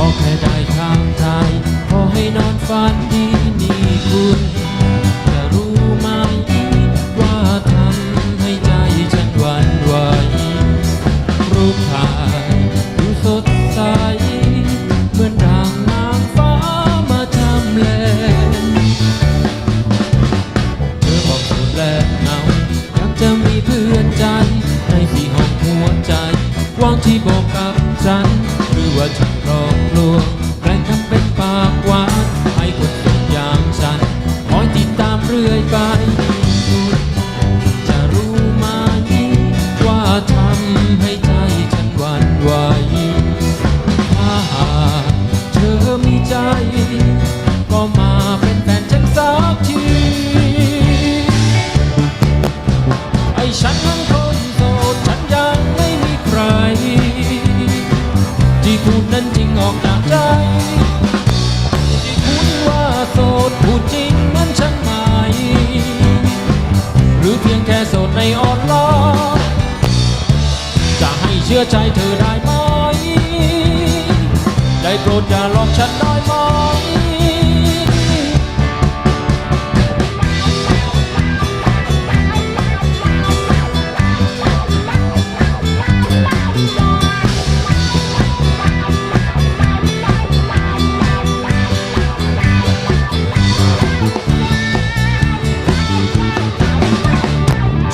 พอแค่ได้ทำไทยขอให้นอนฝันดีมีคุณจะรู้ไหมว่าทำให้ใจฉันหวั่นไหวรูปถ่ายดูสดใสเหมือนดังนางฟ้ามาทำเล่เธอบอกสุแลเหายากจะมีเพื่อใจในที่ห้องหัวใจวางที่บอกกับฉันหรือว่าฉัน ที่พูดนั้นจริงออกจากใจที่คุณว่าโสดพูดจริงนั้นฉันไหมหรือเพียงแค่โสดในออนไลน์จะให้เชื่อใจเธอได้ไหม ได้โปรดอย่าหลอกฉันได้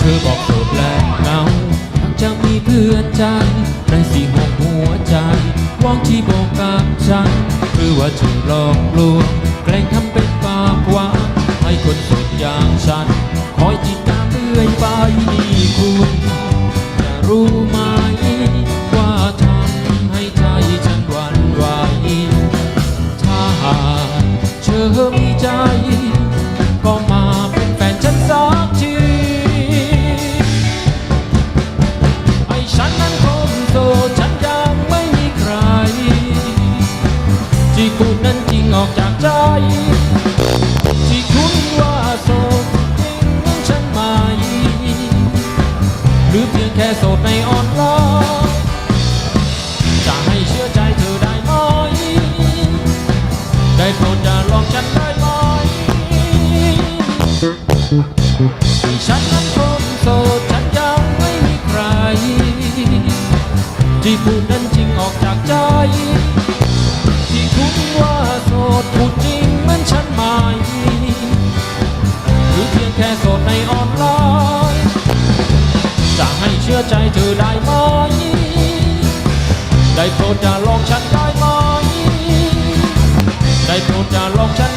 ธอบอกโสดและเงาจะมีเพื่อนใจในสี่หกหัวใจว่างที่บอกกับฉันหรือว่าเธอหลอกลวงแกล้งทำเป็นปากหวานให้คนโสดอย่างฉัน คอยติดตามเรื่อยไปนี่คุณจะรู้ไหม ออกจากใจ ที่คุณว่าโสดจริงนั้นฉันไหมหรือเพียงแค่โสดในออนไลน์จะให้เชื่อใจเธอได้ไหมได้โปรดอย่าหลอกฉันได้ไหมที่ฉันนั้นคนโสดฉันยังไม่มีใคร ที่พูดนั้นจริงออกจากใจ คุณว่าโสดพูดจริงเหมือนฉันไหมหรือเพียงแค่โสดในออนไลน์ จะให้เชื่อใจเธอได้ไหม ได้โปรดอย่าลองฉันได้ไหม ได้โปรดอย่าลองฉัน